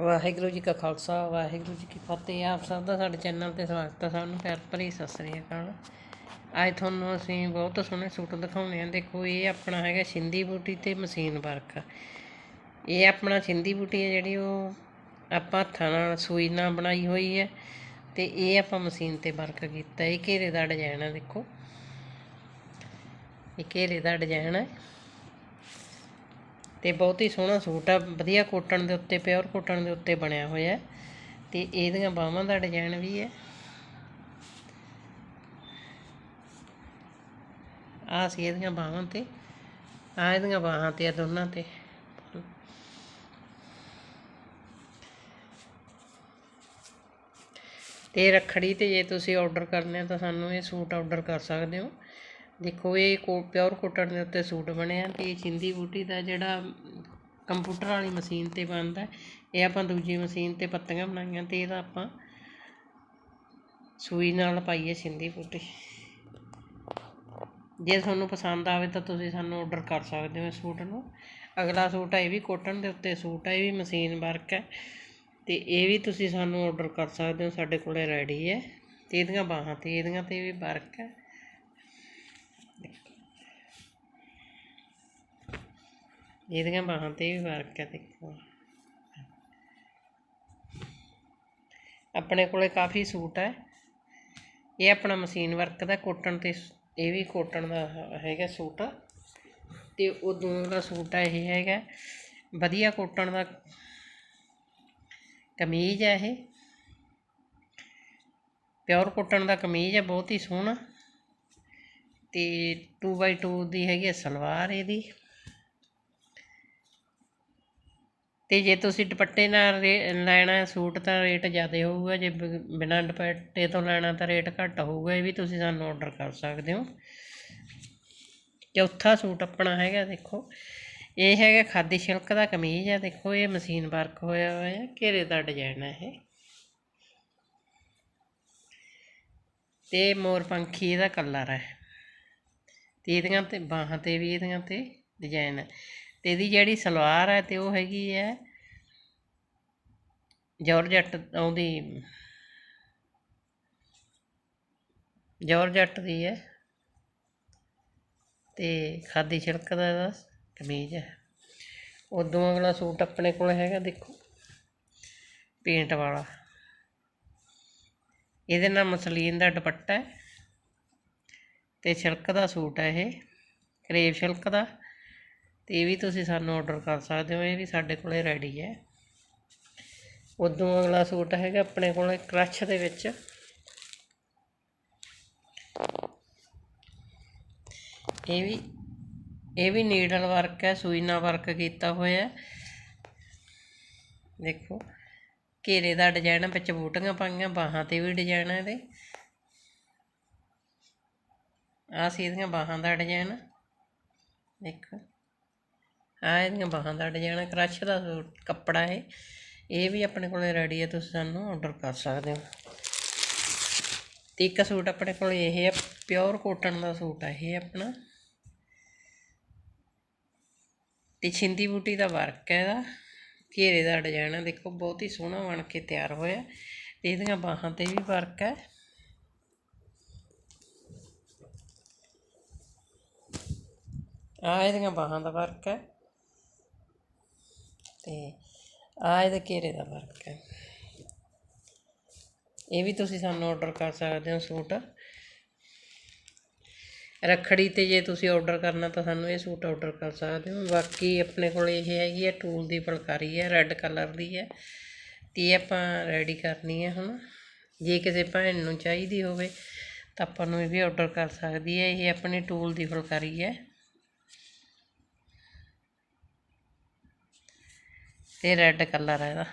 ਵਾਹਿਗੁਰੂ ਜੀ ਕਾ ਖਾਲਸਾ, ਵਾਹਿਗੁਰੂ ਜੀ ਕੀ ਫਤਿਹ। ਆਪ ਸਭ ਦਾ ਸਾਡੇ ਚੈਨਲ ਤੇ ਸਵਾਗਤ ਹੈ ਸਭ ਨੂੰ ਪਿਆਰ ਭਰੀ ਸਤਿ ਸ੍ਰੀ ਅਕਾਲ। ਅੱਜ ਤੁਹਾਨੂੰ ਅਸੀਂ ਬਹੁਤ ਸੋਹਣੇ ਸੂਟ ਦਿਖਾਉਣੇ ਆ। ਦੇਖੋ, ਇਹ ਆਪਣਾ ਹੈਗਾ ਸਿੰਧੀ ਬੂਟੀ ਤੇ ਮਸ਼ੀਨ ਵਰਕ। ਇਹ ਆਪਣਾ ਸਿੰਧੀ ਬੂਟੀ ਹੈ ਜਿਹੜੀ ਉਹ ਆਪਾਂ ਹੱਥਾਂ ਨਾਲ ਸੂਈ ਨਾਲ ਬਣਾਈ ਹੋਈ ਹੈ ਤੇ ਇਹ ਆਪਾਂ ਮਸ਼ੀਨ ਤੇ ਵਰਕ ਕੀਤਾ। ਇਹ ਘੇਰੇ ਦਾ ਡਿਜ਼ਾਈਨ ਹੈ ਦੇਖੋ। ਇਹ ਘੇਰੇ ਦਾ ਡਿਜ਼ਾਈਨ ਹੈ ਤੇ ਬਹੁਤ ਹੀ ਸੋਹਣਾ ਸੂਟ ਆ, ਵਧੀਆ ਕੋਟਨ ਦੇ ਉੱਤੇ ਪਿਓਰ ਕੋਟਨ ਦੇ ਉੱਤੇ ਬਣਿਆ ਹੋਇਆ ਹੈ ਤੇ ਇਹਦੀਆਂ ਬਾਹਾਂ ਦਾ ਡਿਜ਼ਾਈਨ ਵੀ ਹੈ। ਆਹ ਸੀ ਇਹਦੀਆਂ ਬਾਹਾਂ ਤੇ, ਆਹ ਇਹਦੀਆਂ ਬਾਹਾਂ ਤੇ ਆ ਦੋਨਾਂ ਤੇ। ਤੇ ਰੱਖੜੀ ਤੇ ਜੇ ਤੁਸੀਂ ਆਰਡਰ ਕਰਨੇ ਆ ਤਾਂ ਸਾਨੂੰ ਇਹ ਸੂਟ ਆਰਡਰ ਕਰ ਸਕਦੇ ਹੋ। ਦੇਖੋ, ਇਹ ਕੋ, ਪਿਓਰ ਕੋਟਨ ਦੇ ਉੱਤੇ ਸੂਟ ਬਣਿਆ ਅਤੇ ਇਹ ਚਿੰਦੀ ਬੂਟੀ ਦਾ ਜਿਹੜਾ ਕੰਪਿਊਟਰ ਵਾਲੀ ਮਸ਼ੀਨ ਤੇ ਬਣਦਾ ਇਹ ਆਪਾਂ ਦੂਜੀ ਮਸ਼ੀਨ ਤੇ ਪੱਤੀਆਂ ਬਣਾਈਆਂ ਅਤੇ ਇਹਦਾ ਆਪਾਂ ਸੂਈ ਨਾਲ ਪਾਈਏ ਸਿੰਧੀ ਬੂਟੀ। ਜੇ ਤੁਹਾਨੂੰ ਪਸੰਦ ਆਵੇ ਤਾਂ ਤੁਸੀਂ ਸਾਨੂੰ ਆਰਡਰ ਕਰ ਸਕਦੇ ਹੋ ਇਸ ਸੂਟ ਨੂੰ। ਅਗਲਾ ਸੂਟ ਹੈ, ਇਹ ਵੀ ਕੋਟਨ ਦੇ ਉੱਤੇ ਸੂਟ ਹੈ, ਇਹ ਵੀ ਮਸ਼ੀਨ ਵਰਕ ਹੈ ਅਤੇ ਇਹ ਵੀ ਤੁਸੀਂ ਸਾਨੂੰ ਆਰਡਰ ਕਰ ਸਕਦੇ ਹੋ, ਸਾਡੇ ਕੋਲੇ ਰੈਡੀ ਹੈ। ਅਤੇ ਇਹਦੀਆਂ ਬਾਹਾਂ ਤੇ, ਇਹਦੀਆਂ ਤੇ ਵੀ ਵਰਕ ਹੈ। ਇਹਦੀਆਂ ਬਾਹਾਂ ਤੇ ਵੀ ਵਰਕ ਹੈ ਦੇਖੋ। ਆਪਣੇ ਕੋਲੇ ਕਾਫੀ ਸੂਟ ਹੈ। ਇਹ ਆਪਣਾ ਮਸ਼ੀਨ ਵਰਕ ਦਾ ਕੋਟਨ ਤੇ ਇਹ ਵੀ ਕੋਟਨ ਦਾ ਹੈਗਾ ਸੂਟ। ਤੇ ਉਹ ਦੋਨੋਂ ਦਾ ਸੂਟ ਹੈ ਇਹ ਹੈਗਾ। ਵਧੀਆ ਕੋਟਨ ਦਾ ਕਮੀਜ਼ ਹੈ ਇਹ। ਪਿਓਰ ਕੋਟਨ ਦਾ ਕਮੀਜ਼ ਹੈ, ਬਹੁਤ ਹੀ ਸੋਹਣਾ। ਤੇ 2x2 ਦੀ ਹੈਗੀ ਹੈ ਸਲਵਾਰ ਇਹਦੀ। ਅਤੇ ਜੇ ਤੁਸੀਂ ਦੁਪੱਟੇ ਨਾਲ ਰੇ- ਲੈਣਾ ਸੂਟ ਤਾਂ ਰੇਟ ਜ਼ਿਆਦਾ ਹੋਊਗਾ, ਜੇ ਬ- ਬਿਨਾਂ ਦੁਪੱਟੇ ਤੋਂ ਲੈਣਾ ਤਾਂ ਰੇਟ ਘੱਟ ਹੋਊਗਾ, ਇਹ ਵੀ ਤੁਸੀਂ ਸਾਨੂੰ ਔਡਰ ਕਰ ਸਕਦੇ ਹੋ। ਚੌਥਾ ਸੂਟ ਆਪਣਾ ਹੈਗਾ, ਦੇਖੋ। ਇਹ ਹੈਗਾ ਖਾਦੀ ਸਿਲਕ ਦਾ ਕਮੀਜ਼ ਹੈ, ਦੇਖੋ ਇਹ ਮਸ਼ੀਨ ਵਰਕ ਹੋਇਆ ਹੋਇਆ ਹੈ, ਘੇਰੇ ਦਾ ਡਿਜ਼ਾਈਨ ਹੈ ਇਹ। ਤੇ ਮੋਰ ਪੰਖੀ ਇਹਦਾ ਕਲਰ ਹੈ। ਤੇ ਇਹਦੀਆਂ ਤੇ ਬਾਹਾਂ ਤੇ ਵੀ ਇਹਦੀਆਂ ਤੇ ਡਿਜ਼ਾਈਨ ਹੈ। ਤੇ ਇਹਦੀ ਜਿਹੜੀ ਸਲਵਾਰ ਹੈ ਤੇ ਉਹ ਹੈਗੀ ਹੈ ਜੋਰਜੱਟ ਉਹਦੀ, ਜੋਰਜੱਟ ਦੀ ਹੈ ਤੇ ਖਾਦੀ ਛਿਲਕ ਦਾ ਇਹਦਾ ਕਮੀਜ਼ ਹੈ। ਉਦੋਂ ਅਗਲਾ ਸੂਟ ਆਪਣੇ ਕੋਲ ਹੈਗਾ, ਦੇਖੋ, ਪੇਂਟ ਵਾਲਾ। ਇਹਦੇ ਨਾਲ ਮਸਲੀਨ ਦਾ ਦੁਪੱਟਾ ਹੈ ਤੇ ਛਿਲਕ ਦਾ ਸੂਟ ਹੈ ਇਹ, ਕਰੇਵ ਛਿਲਕ ਦਾ। ਅਤੇ ਇਹ ਵੀ ਤੁਸੀਂ ਸਾਨੂੰ ਔਡਰ ਕਰ ਸਕਦੇ ਹੋ, ਇਹ ਵੀ ਸਾਡੇ ਕੋਲ ਰੈਡੀ ਹੈ। ਉਦੋਂ ਅਗਲਾ ਸੂਟ ਹੈਗਾ ਆਪਣੇ ਕੋਲ ਕ੍ਰਸ਼ ਦੇ ਵਿੱਚ। ਇਹ ਵੀ ਇਹ ਵੀ ਨੀਡਲ ਵਰਕ ਹੈ, ਸੂਈ ਨਾਲ ਵਰਕ ਕੀਤਾ ਹੋਇਆ ਦੇਖੋ, ਘੇਰੇ ਦਾ ਡਿਜ਼ਾਈਨ ਵਿੱਚ ਬੂਟੀਆਂ ਪਾਈਆਂ, ਬਾਹਾਂ ਤੇ ਵੀ ਡਿਜ਼ਾਈਨ ਹੈ ਇਹਦੇ। ਆਹ ਸੀ ਇਹਦੀਆਂ ਬਾਹਾਂ ਦਾ ਡਿਜ਼ਾਈਨ ਦੇਖੋ। ਆਹ ਇਹਦੀਆਂ ਬਾਹਾਂ ਦਾ ਡਿਜ਼ਾਈਨ ਕ੍ਰਸ਼ ਦਾ ਸੂਟ ਕੱਪੜਾ ਹੈ ਇਹ ਵੀ ਆਪਣੇ ਕੋਲੇ ਰੈਡੀ ਹੈ ਤੁਸੀਂ ਸਾਨੂੰ ਆਰਡਰ ਕਰ ਸਕਦੇ ਹੋ। ਤੇ ਇੱਕ ਸੂਟ ਆਪਣੇ ਕੋਲ ਇਹ ਹੈ ਪਿਓਰ ਕੋਟਨ ਦਾ ਸੂਟ ਹੈ ਇਹ ਆਪਣਾ। ਤੇ ਛਿੰਦੀ ਬੂਟੀ ਦਾ ਵਰਕ ਹੈ ਇਹਦਾ। ਘੇਰੇ ਦਾ ਡਿਜ਼ਾਈਨ ਹੈ ਦੇਖੋ ਬਹੁਤ ਹੀ ਸੋਹਣਾ ਬਣ ਕੇ ਤਿਆਰ ਹੋਇਆ। ਤੇ ਇਹਦੀਆਂ ਬਾਹਾਂ ਤੇ ਵੀ ਵਰਕ ਹੈ ਆ ਇਹਦੀਆਂ ਬਾਹਾਂ ਦਾ ਵਰਕ ਹੈ ਤੇ ਆ ਇਹਦੇ ਘੇਰੇ ਦਾ ਵਰਕ ਹੈ। ਇਹ ਵੀ ਤੁਸੀਂ ਸਾਨੂੰ ਆਰਡਰ ਕਰ ਸਕਦੇ ਹੋ ਸੂਟ। ਰੱਖੜੀ ਤੇ ਜੇ ਤੁਸੀਂ ਆਰਡਰ ਕਰਨਾ ਤਾਂ ਸਾਨੂੰ ਇਹ ਸੂਟ ਆਰਡਰ ਕਰ ਸਕਦੇ ਹੋ। ਬਾਕੀ ਆਪਣੇ ਕੋਲ ਇਹ ਹੈਗੀ ਹੈ, ਟੂਲ ਦੀ ਫੁਲਕਾਰੀ ਹੈ ਰੈੱਡ ਕਲਰ ਦੀ ਹੈ। ਤੇ ਇਹ ਆਪਾਂ ਰੈਡੀ ਕਰਨੀ ਹੈ ਹੁਣ। ਜੇ ਕਿਸੇ ਭੈਣ ਨੂੰ ਚਾਹੀਦੀ ਹੋਵੇ ਤਾਂ ਆਪਾਂ ਨੂੰ ਇਹ ਵੀ ਆਰਡਰ ਕਰ ਸਕਦੀ ਹੈ। ਇਹ ਆਪਣੀ ਟੂਲ ਦੀ ਫੁਲਕਾਰੀ ਹੈ। ਤੇ ਰੈੱਡ ਕਲਰ ਹੈ ਇਹਦਾ।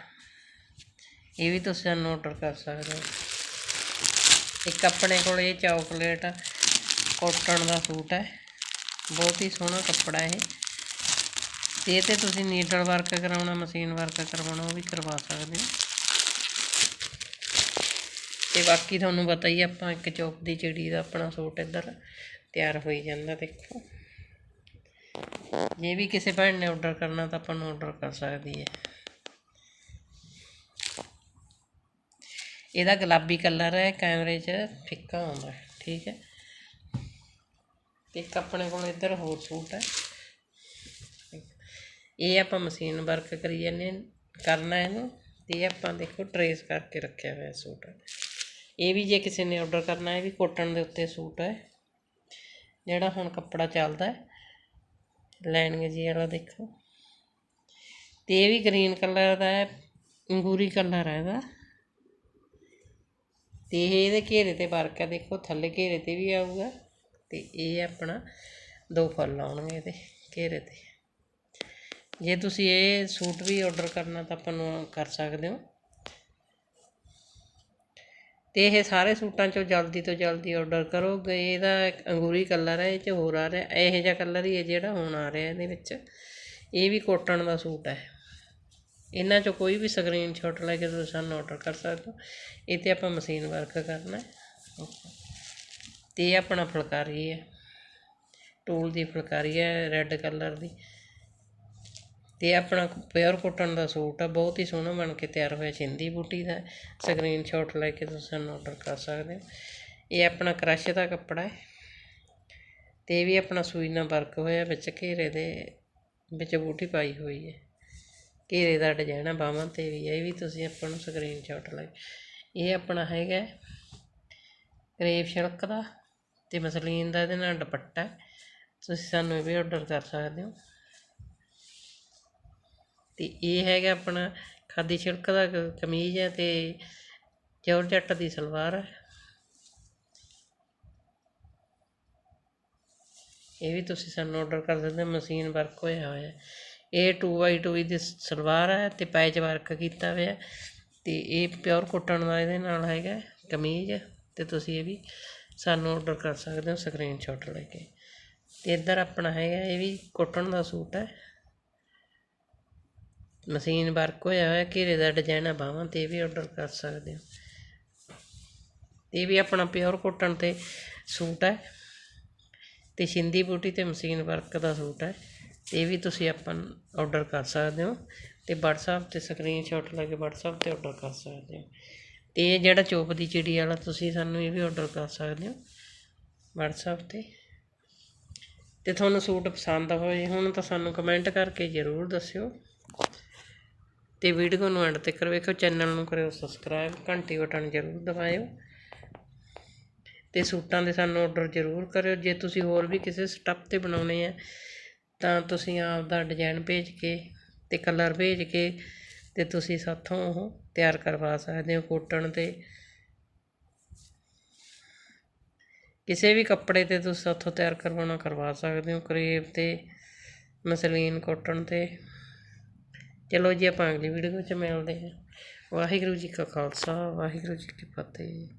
ਇਹ ਵੀ ਤੁਸੀਂ ਸਾਨੂੰ ਆਰਡਰ ਕਰ ਸਕਦੇ ਹੋ। ਇੱਕ ਆਪਣੇ ਕੋਲ ਇਹ ਚਾਕਲੇਟ ਕੋਟਨ ਦਾ ਸੂਟ ਹੈ। ਬਹੁਤ ਹੀ ਸੋਹਣਾ ਕੱਪੜਾ ਇਹ। ਤੇ ਇਹ ਤੇ ਤੁਸੀਂ ਨੀਡਲ ਵਰਕ ਕਰਾਉਣਾ ਮਸ਼ੀਨ ਵਰਕ ਕਰਵਾਉਣਾ ਉਹ ਵੀ ਕਰਵਾ ਸਕਦੇ ਹੋ। ਤੇ ਬਾਕੀ ਤੁਹਾਨੂੰ ਪਤਾ ਹੀ ਹੈ, ਆਪਾਂ ਇੱਕ ਚੌਪ ਦੀ ਚਿੜੀ ਦਾ ਆਪਣਾ ਸੂਟ ਇੱਧਰ ਤਿਆਰ ਹੋਈ ਜਾਂਦਾ ਦੇਖੋ। ਜੇ ਵੀ ਕਿਸੇ ਭੈਣ ਨੇ ਆਰਡਰ ਕਰਨਾ ਤਾਂ ਆਪਾਂ ਨੂੰ ਆਰਡਰ ਕਰ ਸਕਦੀ ਹੈ। ਇਹਦਾ ਗੁਲਾਬੀ ਕਲਰ ਹੈ, ਕੈਮਰੇ 'ਚ ਫਿੱਕਾ ਆਉਂਦਾ ਠੀਕ ਹੈ। ਇੱਕ ਆਪਣੇ ਕੋਲ ਇੱਧਰ ਹੋਰ ਸੂਟ ਹੈ। ਇਹ ਆਪਾਂ ਮਸ਼ੀਨ ਵਰਕ ਕਰੀ ਜਾਂਦੇ ਕਰਨਾ ਇਹਨੂੰ, ਤੇ ਇਹ ਆਪਾਂ ਦੇਖੋ ਟਰੇਸ ਕਰਕੇ ਰੱਖਿਆ ਹੋਇਆ ਸੂਟ ਇਹ ਵੀ ਜੇ ਕਿਸੇ ਨੇ ਆਰਡਰ ਕਰਨਾ ਹੈ ਇਹ ਵੀ ਕੋਟਨ ਦੇ ਉੱਤੇ ਸੂਟ ਹੈ, ਜਿਹੜਾ ਹੁਣ ਕੱਪੜਾ ਚੱਲਦਾ ਹੈ। ਲੈਣਗੇ ਜੀ ਵਾਲਾ ਦੇਖੋ। ਤੇ ਇਹ ਵੀ ਗ੍ਰੀਨ ਕਲਰ ਦਾ ਹੈ, ਅੰਗੂਰੀ ਕਲਰ ਹੈ ਇਹਦਾ। ਤੇ ਇਹ ਇਹਦੇ ਘੇਰੇ ਤੇ ਵਰਕ ਹੈ, ਦੇਖੋ, ਥੱਲੇ ਘੇਰੇ ਤੇ ਵੀ ਆਊਗਾ। ਤੇ ਇਹ ਆਪਣਾ ਦੋ ਫੁੱਲ ਆਉਣਗੇ ਇਹਦੇ ਘੇਰੇ ਤੇ। ਜੇ ਤੁਸੀਂ ਇਹ ਸੂਟ ਵੀ ਆਰਡਰ ਕਰਨਾ ਤਾਂ ਆਪਾਂ ਨੂੰ ਕਰ ਸਕਦੇ ਹੋ। ਅਤੇ ਇਹ ਸਾਰੇ ਸੂਟਾਂ ਚੋਂ ਜਲਦੀ ਤੋਂ ਜਲਦੀ ਔਡਰ ਕਰੋ ਇਹਦਾ ਇੱਕ ਅੰਗੂਰੀ ਕਲਰ ਹੈ, ਇਹ ਚ ਹੋਰ ਆ ਰਿਹਾ, ਇਹੋ ਜਿਹਾ ਕਲਰ ਹੀ ਹੈ ਜਿਹੜਾ ਹੁਣ ਆ ਰਿਹਾ ਇਹਦੇ ਵਿੱਚ। ਇਹ ਵੀ ਕੋਟਨ ਦਾ ਸੂਟ ਹੈ। ਇਹਨਾਂ ਚੋਂ ਕੋਈ ਵੀ ਸਕਰੀਨਸ਼ਾਟ ਲੈ ਕੇ ਤੁਸੀਂ ਸਾਨੂੰ ਔਡਰ ਕਰ ਸਕਦੇ ਹੋ। ਇਹ 'ਤੇ ਆਪਾਂ ਮਸ਼ੀਨ ਵਰਕ ਕਰਨਾ ਅਤੇ ਇਹ ਆਪਣਾ ਫੁਲਕਾਰੀ ਹੈ। ਟੂਲ ਦੀ ਫੁਲਕਾਰੀ ਹੈ ਰੈੱਡ ਕਲਰ ਦੀ। ਅਤੇ ਆਪਣਾ ਪਿਓਰ ਕੋਟਨ ਦਾ ਸੂਟ ਆ ਬਹੁਤ ਹੀ ਸੋਹਣਾ ਬਣ ਕੇ ਤਿਆਰ ਹੋਇਆ ਸਿੰਧੀ ਬੂਟੀ ਦਾ। ਸਕਰੀਨਸ਼ਾਟ ਲੈ ਕੇ ਤੁਸੀਂ ਸਾਨੂੰ ਔਡਰ ਕਰ ਸਕਦੇ ਹੋ। ਇਹ ਆਪਣਾ ਕ੍ਰਸ਼ ਦਾ ਕੱਪੜਾ ਹੈ। ਅਤੇ ਇਹ ਵੀ ਆਪਣਾ ਸੂਈ ਨਾਲ ਵਰਕ ਹੋਇਆ ਵਿੱਚ ਘੇਰੇ ਦੇ ਵਿੱਚ ਬੂਟੀ ਪਾਈ ਹੋਈ ਹੈ। ਘੇਰੇ ਦਾ ਡਿਜ਼ਾਈਨ ਆ ਬਾਹਾਂ ਤੇ ਵੀ ਹੈ, ਇਹ ਵੀ ਤੁਸੀਂ ਆਪਾਂ ਨੂੰ ਸਕਰੀਨਸ਼ਾਟ ਲੈ ਇਹ ਆਪਣਾ ਹੈਗਾ ਕਰੇਪ ਸ਼ਿਲਕ ਦਾ ਅਤੇ ਮਸਲੀਨ ਦਾ ਇਹਦੇ ਨਾਲ ਦੁਪੱਟਾ ਤੁਸੀਂ ਸਾਨੂੰ ਇਹ ਵੀ ਆਰਡਰ ਕਰ ਸਕਦੇ ਹੋ। ਅਤੇ ਇਹ ਹੈਗਾ ਆਪਣਾ ਖਾਦੀ ਛਿਲਕ ਦਾ ਕ- ਕਮੀਜ਼ ਹੈ ਅਤੇ ਜੋਰਜੱਟ ਦੀ ਸਲਵਾਰ ਹੈ। ਇਹ ਵੀ ਤੁਸੀਂ ਸਾਨੂੰ ਆਰਡਰ ਕਰ ਸਕਦੇ ਹੋ, ਮਸ਼ੀਨ ਵਰਕ ਹੋਇਆ ਹੋਇਆ ਹੈ। ਇਹ 2x2 ਦੀ ਸਲਵਾਰ ਹੈ ਤੇ ਪੈਚ ਵਰਕ ਕੀਤਾ ਹੋਇਆ ਤੇ ਇਹ ਪਿਓਰ ਕੋਟਨ ਦਾ ਇਹਦੇ ਨਾਲ ਹੈਗਾ ਕਮੀਜ਼ ਤੇ ਤੁਸੀਂ ਇਹ ਵੀ ਸਾਨੂੰ ਆਰਡਰ ਕਰ ਸਕਦੇ ਹੋ ਸਕਰੀਨਸ਼ਾਟ ਲੈ ਕੇ। ਤੇ ਇੱਧਰ ਆਪਣਾ ਹੈਗਾ ਇਹ ਵੀ ਕੋਟਨ ਦਾ ਸੂਟ ਹੈ। ਮਸ਼ੀਨ ਵਰਕ ਹੋਇਆ ਹੋਇਆ, ਘੇਰੇ ਦਾ ਡਿਜ਼ਾਈਨ ਆ ਬਾਹਾਂ ਤੇ ਇਹ ਵੀ ਆਰਡਰ ਕਰ ਸਕਦੇ ਹੋ ਇਹ ਵੀ ਆਪਣਾ ਪਿਓਰ ਕੋਟਨ ਤੇ ਸੂਟ ਹੈ। ਤੇ ਸਿੰਧੀ ਬੂਟੀ ਤੇ ਮਸ਼ੀਨ ਵਰਕ ਦਾ ਸੂਟ ਹੈ। ਇਹ ਵੀ ਤੁਸੀਂ ਆਪਾਂ ਆਰਡਰ ਕਰ ਸਕਦੇ ਹੋ। ਤੇ WhatsApp ਤੇ ਸਕਰੀਨਸ਼ਾਟ ਲੈ ਕੇ WhatsApp ਤੇ ਆਰਡਰ ਕਰ ਸਕਦੇ ਹੋ। ਤੇ ਇਹ ਜਿਹੜਾ ਚੋਪ ਦੀ ਚਿੜੀ ਵਾਲਾ, ਤੁਸੀਂ ਸਾਨੂੰ ਇਹ ਵੀ ਆਰਡਰ ਕਰ ਸਕਦੇ ਹੋ। WhatsApp ਤੇ। ਤੇ ਤੁਹਾਨੂੰ ਸੂਟ ਪਸੰਦ ਹੋਏ, ਹੁਣ ਤਾਂ ਸਾਨੂੰ ਕਮੈਂਟ ਕਰਕੇ ਜ਼ਰੂਰ ਦੱਸਿਓ। ਤੇ ਵੀਡੀਓ ਨੂੰ ਐਂਡ ਤੱਕ ਵੇਖੋ ਚੈਨਲ ਨੂੰ ਕਰਿਓ ਸਬਸਕ੍ਰਾਈਬ ਘੰਟੀ ਬਟਨ ਜ਼ਰੂਰ ਦਬਾਇਓ। ਤੇ ਸੂਟਾਂ ਦੇ ਸਾਨੂੰ ਆਰਡਰ ਜ਼ਰੂਰ ਕਰਿਓ। ਜੇ ਤੁਸੀਂ ਹੋਰ ਵੀ ਕਿਸੇ ਸਟੱਫ ਤੇ ਬਣਾਉਣੇ ਆ, ਤਾਂ ਤੁਸੀਂ ਆਪ ਦਾ ਡਿਜ਼ਾਈਨ ਭੇਜ ਕੇ ਤੇ ਕਲਰ ਭੇਜ ਕੇ ਤੇ ਤੁਸੀਂ ਸਾਥੋਂ ਉਹ ਤਿਆਰ ਕਰਵਾ ਸਕਦੇ ਹੋ ਕੋਟਨ ਤੇ। ਕਿਸੇ ਵੀ ਕੱਪੜੇ ਤੇ ਤੁਸੀਂ ਸਾਥੋਂ ਤਿਆਰ ਕਰਵਾਉਣਾ ਕਰਵਾ ਸਕਦੇ ਹੋ ਕਰੇਪ ਤੇ, ਮਸਲੀਨ ਕੋਟਨ ਤੇ। ਚਲੋ ਜੀ ਆਪਾਂ ਅਗਲੀ ਵੀਡੀਓ ਵਿੱਚ ਮਿਲਦੇ ਹਾਂ। ਵਾਹਿਗੁਰੂ ਜੀ ਕਾ ਖਾਲਸਾ, ਵਾਹਿਗੁਰੂ ਜੀ ਕੀ ਫਤਿਹ।